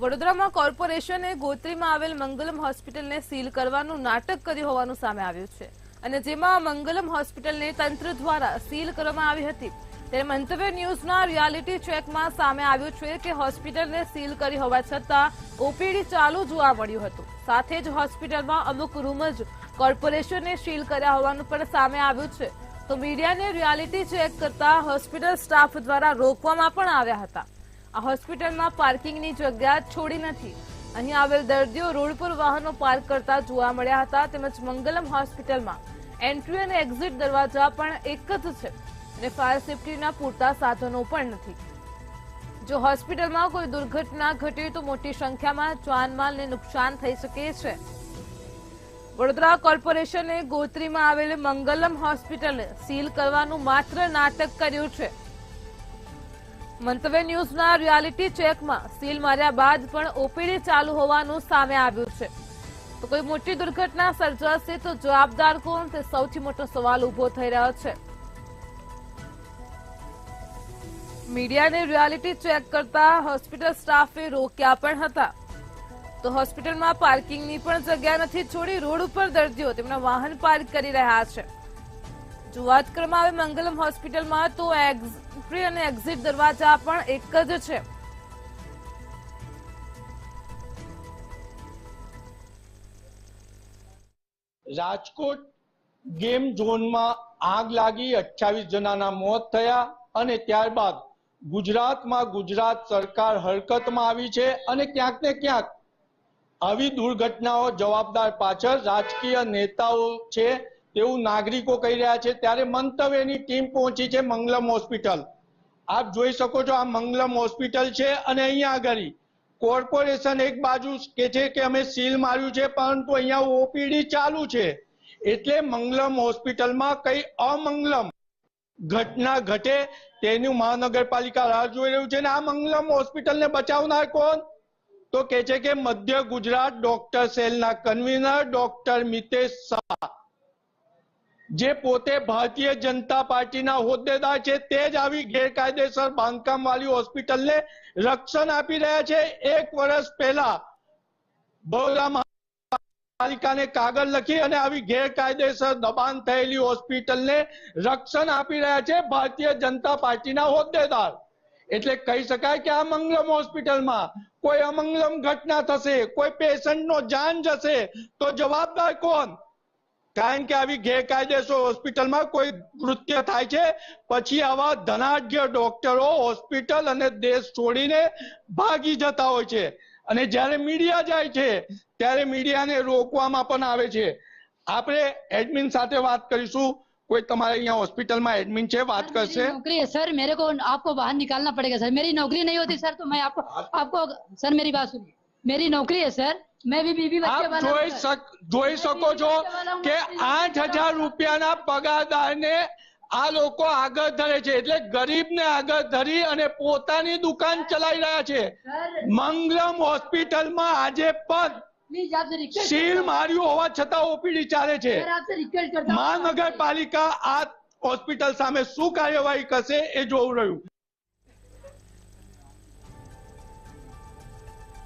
વડોદરામાં કોર્પોરેશને ગોત્રીમાં આવેલ મંગલમ હોસ્પિટલને સીલ કરવાનું નાટક કર્યું હોવાનું સામે આવ્યું છે. અને જેમાં મંગલમ હોસ્પિટલને તંત્ર દ્વારા સીલ કરવામાં આવી હતી. ત્યારે મંતવ્ય ન્યૂઝના રિયાલિટી ચેકમાં સામે આવ્યું છે કે હોસ્પિટલને સીલ કરી હોવા છતાં ઓપીડી ચાલુ જોવા મળ્યું હતું. સાથે જ હોસ્પિટલમાં અમુક રૂમ જ કોર્પોરેશને સીલ કર્યા હોવાનું પણ સામે આવ્યું છે. તો મીડિયાને રિયાલિટી ચેક કરતા હોસ્પિટલ સ્ટાફ દ્વારા રોકવામાં પણ આવ્યા હતા. હોસ્પિટલમાં પાર્કિંગની જગ્યા છોડી નથી. અહીં આવેલ દર્દીઓ રોડ પર વાહનો પાર્ક કરતા જોવા મળ્યા હતા તેમજ મંગલમ હોસ્પિટલમાં એન્ટ્રી અને એક્ઝિટ દરવાજા પણ એક જ છે અને ફાયર સેફટીના પૂરતા સાધનો પણ નથી. જો હોસ્પિટલમાં કોઈ દુર્ઘટના ઘટે તો મોટી સંખ્યામાં જાનમાલને નુકસાન થઈ શકે છે. વડોદરા કોર્પોરેશને ગોત્રીમાં આવેલ મંગલમ હોસ્પિટલ સીલ કરવાનું માત્ર નાટક કર્યું છે. મંતવ્ય ન્યૂઝના રિયાલિટી ચેકમાં સીલ માર્યા બાદ પણ ઓપીડી ચાલુ હોવાનું સામે આવ્યું છે. તો કોઈ મોટી દુર્ઘટના સર્જાશે તો જવાબદાર કોણ? તે સૌથી મોટો સવાલ ઊભો થઈ રહ્યો છે. મીડિયાને રિયાલિટી ચેક કરતા હોસ્પિટલ સ્ટાફે રોક્યા પણ હતા. તો હોસ્પિટલમાં પાર્કિંગની પણ જગ્યા નથી છોડી રોડ ઉપર દર્દીઓ તેમના વાહન પાર્ક કરી રહ્યા છે. જો વાત કરવામાં આવે મંગલમ હોસ્પિટલમાં તો એન્ટ્રી અને એક્ઝિટ દરવાજા પણ એક જ છે. રાજકોટ ગેમ ઝોનમાં આગ લાગી અઠ્યાવીસ જણાના મોત થયા અને ત્યારબાદ ગુજરાતમાં ગુજરાત સરકાર હરકતમાં આવી છે અને ક્યાંક ને ક્યાંક આવી દુર્ઘટનાઓ જવાબદાર પાછળ રાજકીય નેતાઓ છે તેવું નાગરિકો કહી રહ્યા છે, ત્યારે મંતવ્યની ટીમ પહોંચી છે મંગલમ હોસ્પિટલ. આપ જોઈ શકો છો આ મંગલમ હોસ્પિટલ છે અને અહીંયા આગળ કોર્પોરેશન એક બાજુ કે છે કે અમે સીલ માર્યું છે, પરંતુ અહીંયા ઓપીડી ચાલુ છે. એટલે મંગલમ હોસ્પિટલમાં કઈ અમંગલમ ઘટના ઘટે તેનું મહાનગરપાલિકા રાહ જોઈ રહ્યું છે અને આ મંગલમ હોસ્પિટલને બચાવનાર કોણ? તો કે છે કે મધ્ય ગુજરાત ડોક્ટર સેલના કન્વીનર ડોક્ટર મિતેશ શાહ. જે પોતે ભારતીય જનતા પાર્ટીના હોદ્દેદાર છે, તે જ આવી ગેરકાયદેસર બાંધકામ વાળી હોસ્પિટલને રક્ષણ આપી રહ્યા છે. એક વર્ષ પહેલા બરોડા મહાપાલિકાને કાગળ લખી અને આવી ગેરકાયદેસર દબાણ થયેલી હોસ્પિટલને રક્ષણ આપી રહ્યા છે ભારતીય જનતા પાર્ટીના હોદ્દેદાર. એટલે કહી શકાય કે આ મંગલમ હોસ્પિટલમાં કોઈ અમંગલમ ઘટના થશે, કોઈ પેશન્ટનો જાન જશે, તો જવાબદાર કોણ? કારણ કે આવી ગેરકાયદેસર હોસ્પિટલમાં કોઈ કૃત્ય થાય છે પછી આવા ધનાઢ્ય ડોક્ટરો હોસ્પિટલ અને દેશ છોડીને ભાગી જતા હોય છે અને જ્યારે મીડિયા જાય છે ત્યારે મીડિયાને રોકવામાં પણ આવે છે આપણે એડમિન સાથે વાત કરીશું કોઈ તમારે અહીંયા હોસ્પિટલમાં એડમિન છે વાત सर, मेरी કરશે नौकरी है सर मेरे को आपको बाहर निकालना पड़ेगा सर मेरी नौकरी नहीं होती सर तो मैं आपको आपको सर मेरी बात सुनिए मेरी नौकरी है सर मैं भी बीबी बच्चे આપ वाला हूं, જોઈ सर। શક જોઈ શકો છો કે આઠ હજાર રૂપિયાના પગારદારને આ લોકો આગળ ધરે છે એટલે ગરીબને આગળ ધરી અને પોતાની દુકાન ચલાવી રહ્યા છે सर મંગલમ હોસ્પિટલમાં આજે પણ प्लीज आपसे रिक्वेस्ट સીલ માર્યું હોવા છતાં ઓપીડી ચાલે છે सर आपसे रिक्वेस्ट करता हूं મહાનગરપાલિકા આ હોસ્પિટલ સામે શું કાર્યવાહી કરશે એ જોવું રહ્યું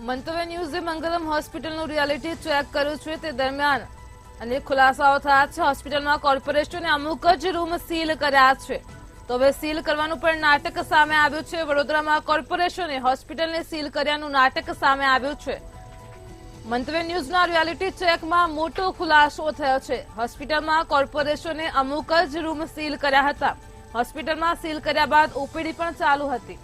મંતવ્ય ન્યૂઝે મંગલમ હોસ્પિટલનું રિયાલિટી ચેક કર્યું છે. તે દરમિયાન અનેક ખુલાસાઓ થયા છે. હોસ્પિટલમાં કોર્પોરેશને અમુક જ રૂમ સીલ કર્યા છે. તો હવે સીલ કરવાનું પણ નાટક સામે આવ્યું છે. વડોદરામાં કોર્પોરેશને હોસ્પિટલને સીલ કર્યાનું નાટક સામે આવ્યું છે. મંતવ્ય ન્યૂઝના રિયાલિટી ચેકમાં મોટો ખુલાસો થયો છે. હોસ્પિટલમાં કોર્પોરેશને અમુક જ રૂમ સીલ કર્યા હતા. હોસ્પિટલમાં સીલ કર્યા બાદ ઓપીડી પણ ચાલુ હતી.